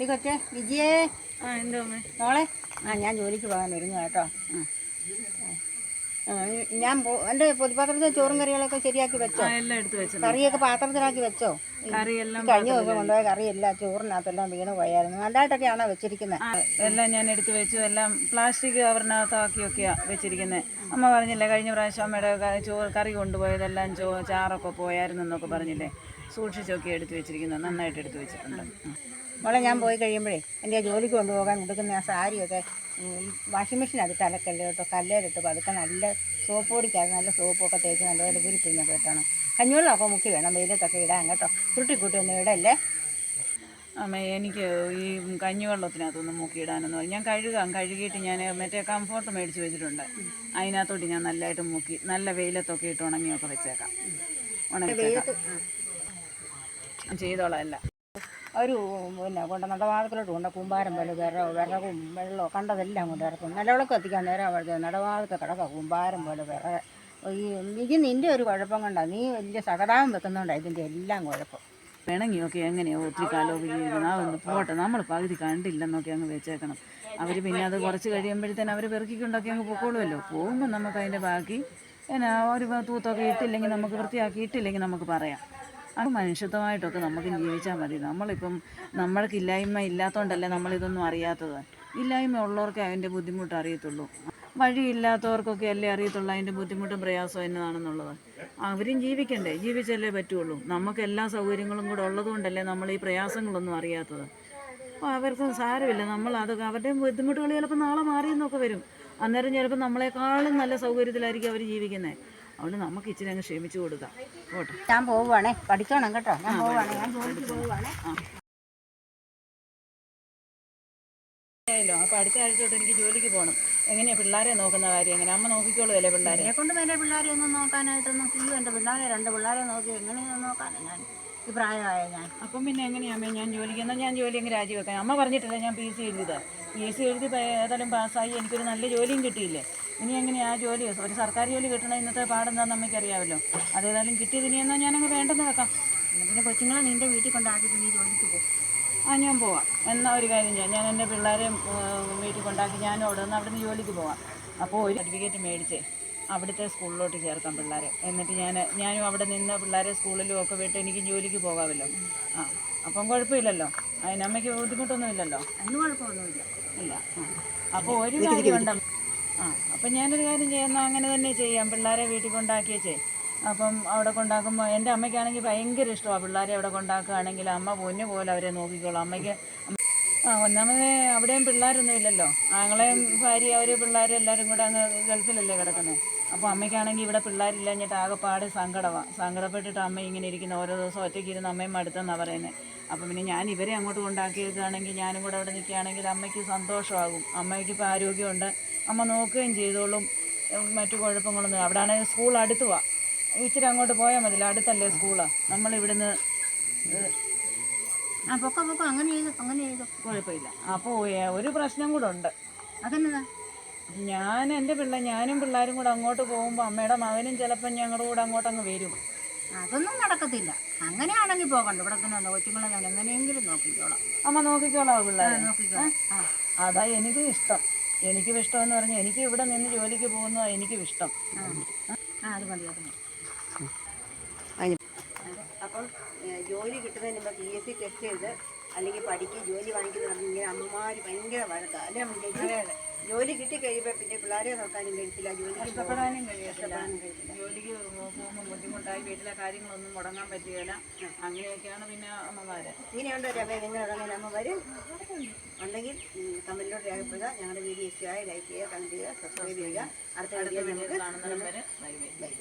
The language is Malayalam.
ഈ കൊച്ചേ വിജയേ. ആ എന്തോ മോളെ? ആ ഞാൻ ജോലിക്ക് പോകാൻ ഒരുങ്ങുക കേട്ടോ. ആ, ഞാൻ എന്റെ പൊതുപാത്രത്തിൽ ചോറും കറികളൊക്കെ ശരിയാക്കി വെച്ചോ? എല്ലാം എടുത്തു വെച്ചു. കറിയൊക്കെ പാത്രത്തിലാക്കി വെച്ചോ? കറിയെല്ലാം കഴിഞ്ഞ ദിവസം കൊണ്ടുപോയ കറിയെല്ലാം ചോറിനകത്തെല്ലാം വീണ് പോയായിരുന്നു. നല്ലതായിട്ടൊക്കെയാണോ വെച്ചിരിക്കുന്നത് എല്ലാം ഞാൻ എടുത്തു വെച്ചു. എല്ലാം പ്ലാസ്റ്റിക് കവറിനകത്താക്കിയൊക്കെയാ വെച്ചിരിക്കുന്നത് അമ്മ പറഞ്ഞില്ലേ കഴിഞ്ഞ പ്രാവശ്യം അമ്മയുടെ ചോറ് കറി കൊണ്ടുപോയതെല്ലാം ചോ ചാറൊക്കെ പോയായിരുന്നു എന്നൊക്കെ പറഞ്ഞില്ലേ. സൂക്ഷിച്ചൊക്കെ എടുത്തു വെച്ചിരിക്കുന്നത് നന്നായിട്ട് എടുത്തു വെച്ചിട്ടുണ്ട്. മോളെ ഞാൻ പോയി കഴിയുമ്പോഴേ എന്റെ ജോലിക്ക് കൊണ്ടുപോകാൻ കൊടുക്കുന്ന ആ സാരിയൊക്കെ വാഷിംഗ് മെഷീൻ അതിട്ട് അലക്കല്ലേ കേട്ടോ കല്ലേലിട്ട് പതുക്കെ നല്ല സോപ്പ് പൊടിക്കാതെ നല്ല സോപ്പൊക്കെ തേച്ച് നല്ലപോലെ ഉരുപ്പിഞ്ഞൊക്കെ കിട്ടണം കഞ്ഞിവെള്ളമൊക്കെ മുക്കി വേണം വെയിലത്തൊക്കെ ഇടാൻ കേട്ടോ. ചുരുട്ടിക്കൂട്ടി ഒന്നും ഇടല്ലേ? അമ്മ എനിക്ക് ഈ കഞ്ഞിവെള്ളത്തിനകത്തൊന്ന് മുക്കിയിടാനെന്ന് പറഞ്ഞു ഞാൻ കഴുകാം കഴുകിയിട്ട് ഞാൻ മറ്റേ കംഫോർട്ട് മേടിച്ച് വെച്ചിട്ടുണ്ട്. അതിനകത്തോട്ട് ഞാൻ നല്ലതായിട്ട് മുക്കി നല്ല വെയിലത്തൊക്കെ ഇട്ട് ഉണങ്ങിയൊക്കെ വെച്ചേക്കാം. ഉണങ്ങി. ചെയ്തോളാം എല്ലാം. ഒരു പിന്നെ കൊണ്ട് നടവാതിക്കലോട്ട് കൊണ്ട് കൂമ്പാരം പോലെ വിറ വിറകും വെള്ളമോ കണ്ടതെല്ലാം കൊണ്ട് ഇറക്കും നിലവിളക്ക് എത്തിക്കാൻ നേരം അവിടുത്തെ നടവാതിക്ക കിടക്കുക കൂമ്പാരം പോലെ വിറ. ഈ ഇത് നിന്റെ ഒരു കുഴപ്പം കൊണ്ടാണ് നീ വലിയ സകടാവും വെക്കുന്നുണ്ടാണ് ഇതിന്റെ എല്ലാം കുഴപ്പം. പിണങ്ങിയൊക്കെ എങ്ങനെയോ ഒത്തിരി കാലമൊക്കെ ജീവിക്കണം അതൊന്ന് പോട്ടെ. നമ്മൾ പകുതി കണ്ടില്ലെന്നൊക്കെ അങ്ങ് വെച്ചേക്കണം. അവർ പിന്നെ അത് കുറച്ച് കഴിയുമ്പോഴത്തേന് അവർ പെറുക്കിക്കൊണ്ടൊക്കെ അങ്ങ് പൊക്കോളുമല്ലോ പോകുമ്പോൾ നമുക്ക് അതിന്റെ ബാക്കി എന്നാ ഒരു തൂത്തൊക്കെ ഇട്ടില്ലെങ്കിൽ നമുക്ക് വൃത്തിയാക്കി ഇട്ടില്ലെങ്കിൽ നമുക്ക് പറയാം. അത് മനുഷ്യത്വമായിട്ടൊക്കെ നമുക്ക് ജീവിച്ചാൽ മതി. നമ്മളിപ്പം നമ്മൾക്ക് ഇല്ലായ്മ ഇല്ലാത്തതുകൊണ്ടല്ലേ നമ്മളിതൊന്നും അറിയാത്തത്. ഇല്ലായ്മ ഉള്ളവർക്കേ അതിന്റെ ബുദ്ധിമുട്ട് അറിയത്തുള്ളൂ. വഴിയില്ലാത്തവർക്കൊക്കെ അല്ലേ അറിയത്തുള്ളൂ അതിന്റെ ബുദ്ധിമുട്ടും പ്രയാസവും എന്നതാണെന്നുള്ളത്. അവരും ജീവിക്കണ്ടേ? ജീവിച്ചല്ലേ പറ്റുള്ളൂ. നമുക്ക് എല്ലാ സൗകര്യങ്ങളും കൂടെ ഉള്ളതുകൊണ്ടല്ലേ നമ്മൾ ഈ പ്രയാസങ്ങളൊന്നും അറിയാത്തത്. അപ്പോൾ അവർക്കും സാരമില്ല. നമ്മൾ അത് അവരുടെ ബുദ്ധിമുട്ടുകൾ ചിലപ്പോൾ നാളെ മാറിയെന്നൊക്കെ വരും. അന്നേരം ചിലപ്പോൾ നമ്മളെക്കാളും നല്ല സൗകര്യത്തിലായിരിക്കും അവർ ജീവിക്കുന്നത് അതുകൊണ്ട് നമുക്ക് ഇച്ചിരി അങ്ങ് ക്ഷമിച്ചു കൊടുക്കാം. ഞാൻ പോവുകയാണേ പഠിച്ചോണം കേട്ടോ. ഞാൻ പോവുകയാണേ ഞാൻ ജോലിക്ക് പോവുകയാണേ ആയല്ലോ. അപ്പോൾ അടുത്ത ആഴ്ച തൊട്ട് എനിക്ക് ജോലിക്ക് പോകണം എങ്ങനെയാണ് പിള്ളേരെ നോക്കുന്ന കാര്യം? എങ്ങനെ? അമ്മ നോക്കിക്കോളുമല്ലേ പിള്ളേരെ? എന്നെ കൊണ്ട് എന്റെ പിള്ളേരെ ഒന്നും നോക്കാനായിട്ടൊന്നും അയ്യോ എന്റെ പിള്ളേരെ രണ്ട് പിള്ളേരെ നോക്കി എങ്ങനെയാണ് നോക്കാനാ ഞാൻ? ഈ പ്രായമായ ഞാൻ. അപ്പം പിന്നെ എങ്ങനെയാ ഞാൻ ജോലിക്ക്? എന്നാൽ ഞാൻ ജോലി അങ്ങ് രാജിവെക്കാം. അമ്മ പറഞ്ഞിട്ടില്ല ഞാൻ പി സി എഴുതിയത്? പി എസ് സി എഴുതി ഏതായാലും പാസ്സായി. എനിക്കൊരു നല്ല ജോലിയും കിട്ടിയില്ലേ? ഇനി എങ്ങനെയാ ആ ജോലി? ഒരു സർക്കാർ ജോലി കിട്ടണ ഇന്നത്തെ പാടെന്താന്ന് അമ്മയ്ക്കറിയാമല്ലോ അതേതായാലും കിട്ടിയത് ഇനി എന്നാൽ ഞാനങ്ങ് വേണ്ടെന്ന് വെക്കാം. പിന്നെ കൊച്ചുങ്ങളെ നിന്റെ വീട്ടിൽ കൊണ്ടാക്കിയിട്ട് നീ ജോലിക്ക് പോകും ആ ഞാൻ പോവാം. എന്നാൽ ഒരു കാര്യം ചെയ്യാം. ഞാൻ എന്റെ പിള്ളേരെ വീട്ടിൽ കൊണ്ടാക്കി ഞാനും അവിടെ നിന്ന് അവിടെ നിന്ന് ജോലിക്ക് പോവാം. അപ്പോൾ ഒരു സർട്ടിഫിക്കറ്റ് മേടിച്ച് അവിടുത്തെ സ്കൂളിലോട്ട് ചേർക്കാം പിള്ളേരെ. എന്നിട്ട് ഞാൻ ഞാനും അവിടെ നിന്ന് പിള്ളേരെ സ്കൂളിലും ഒക്കെ വിട്ട് എനിക്ക് ജോലിക്ക് പോകാമല്ലോ. ആ അപ്പം കുഴപ്പമില്ലല്ലോ. അതിനമ്മയ്ക്ക് ബുദ്ധിമുട്ടൊന്നുമില്ലല്ലോ അതിന് കുഴപ്പമൊന്നുമില്ല. ഇല്ല. ആ. അപ്പോൾ ഒരു കാര്യമുണ്ട് ആ അപ്പം ഞാനൊരു കാര്യം ചെയ്യുന്ന അങ്ങനെ തന്നെ ചെയ്യാം. പിള്ളേരെ വീട്ടിൽ കൊണ്ടാക്കിയേച്ചേ. അപ്പം അവിടെ കൊണ്ടാക്കുമ്പോൾ എന്റെ അമ്മയ്ക്കാണെങ്കിൽ ഭയങ്കര ഇഷ്ടമാണ് പിള്ളേരെ അവിടെ കൊണ്ടാക്കുകയാണെങ്കിൽ അമ്മ പൊന്നു പോലെ അവരെ നോക്കിക്കോളാം. അമ്മയ്ക്ക് അമ്മ- ആ ഒന്നാമത് അവിടെയും പിള്ളേരൊന്നും ഇല്ലല്ലോ. ആങ്ങളെയും ഭാര്യ അവർ പിള്ളേരും എല്ലാവരും കൂടെ അങ്ങ് ഗൾഫിലല്ലേ കിടക്കുന്നത് അപ്പോൾ അമ്മയ്ക്കാണെങ്കിൽ ഇവിടെ പിള്ളേരില്ല എന്നിട്ട് ആകെപ്പാട് സങ്കടമാണ് സങ്കടപ്പെട്ടിട്ട് അമ്മ ഇങ്ങനെ ഇരിക്കുന്ന. ഓരോ ദിവസം ഒറ്റയ്ക്ക് ഇരുന്ന് അമ്മയും മടുത്തെന്നാണ് പറയുന്നത് അപ്പം പിന്നെ ഞാൻ ഇവരെ അങ്ങോട്ട് കൊണ്ടാക്കിയേക്കാണെങ്കിൽ ഞാനും കൂടെ അവിടെ നിൽക്കുകയാണെങ്കിൽ അമ്മയ്ക്ക് സന്തോഷമാകും. അമ്മയ്ക്ക് ഇപ്പോൾ ആരോഗ്യമുണ്ട്. അമ്മ നോക്കുകയും ചെയ്തോളും. മറ്റു കുഴപ്പങ്ങളൊന്നും അവിടെ ആണെങ്കിൽ സ്കൂൾ അടുത്തുവാ. ഇച്ചിരി അങ്ങോട്ട് പോയാൽ മതില്ല അടുത്തല്ലേ സ്കൂൾ നമ്മൾ ഇവിടുന്ന് ആ പൊക്ക പൊക്ക. അങ്ങനെ ചെയ്തു അങ്ങനെ ചെയ്തു കുഴപ്പമില്ല. അപ്പോൾ ഒരു പ്രശ്നം കൂടെ ഉണ്ട്. അതെന്നതാ? ഞാൻ എന്റെ പിള്ളേർ ഞാനും പിള്ളേരും കൂടെ അങ്ങോട്ട് പോകുമ്പോൾ അമ്മയുടെ മകനും ചിലപ്പം ഞങ്ങളുടെ കൂടെ അങ്ങോട്ട് അങ്ങ് വരും. അതൊന്നും നടക്കത്തില്ല. അങ്ങനെയാണെങ്കിൽ പോകണ്ട. ഇവിടെ തന്നെ കൊച്ചുങ്ങളെ ഞാൻ എങ്ങനെയെങ്കിലും നോക്കിക്കോളാം. അമ്മ നോക്കിക്കോളാം പിള്ളേരെ? നോക്കിക്കോളാം ആ. അതാ എനിക്കും ഇഷ്ടം. എനിക്കും ഇഷ്ടമെന്ന് പറഞ്ഞാൽ എനിക്ക് ഇവിടെ നിന്ന് ജോലിക്ക് പോകുന്നതാണ് എനിക്കും ഇഷ്ടം. ആ അത് മതി അത് മതി. അപ്പം ജോലി കിട്ടുന്നതിന് മുമ്പ് പി എസ് സി ടെസ്റ്റ് ചെയ്ത് അല്ലെങ്കിൽ പഠിക്കുക ജോലി വാങ്ങിക്കുന്ന ഇങ്ങനെ അമ്മമാർ ഭയങ്കര വഴക്കാണ് അല്ലേ അമ്മ? ജോലി കിട്ടി കഴിയുമ്പോൾ പിന്നെ പിള്ളേരെ നോക്കാനും കഴിയത്തില്ല ജോലി കഷ്ടപ്പെടാനും കഴിയത്തില്ല. ജോലിക്ക് പോകുമ്പോൾ ബുദ്ധിമുട്ടായി വീട്ടിലെ കാര്യങ്ങളൊന്നും മുടങ്ങാൻ പറ്റുകയില്ല. അങ്ങനെയൊക്കെയാണ് പിന്നെ അമ്മമാര്. ഇങ്ങനെയുണ്ടോ രമേ? നിങ്ങളുടെ ഇറങ്ങാൻ അമ്മമാര്? ഉണ്ടെങ്കിൽ കമ്പനിയിലോട്ട് രേഖപ്പെടുക ഞങ്ങളുടെ വീഡിയോ ഇഷ്ടമായി ലൈക്ക് ചെയ്യുക കമന്റ് ചെയ്യുക സബ്സ്ക്രൈബ് ചെയ്യുക. അടുത്ത വീഡിയോ നമുക്ക് കാണുന്നവരെ ബൈ ബൈ.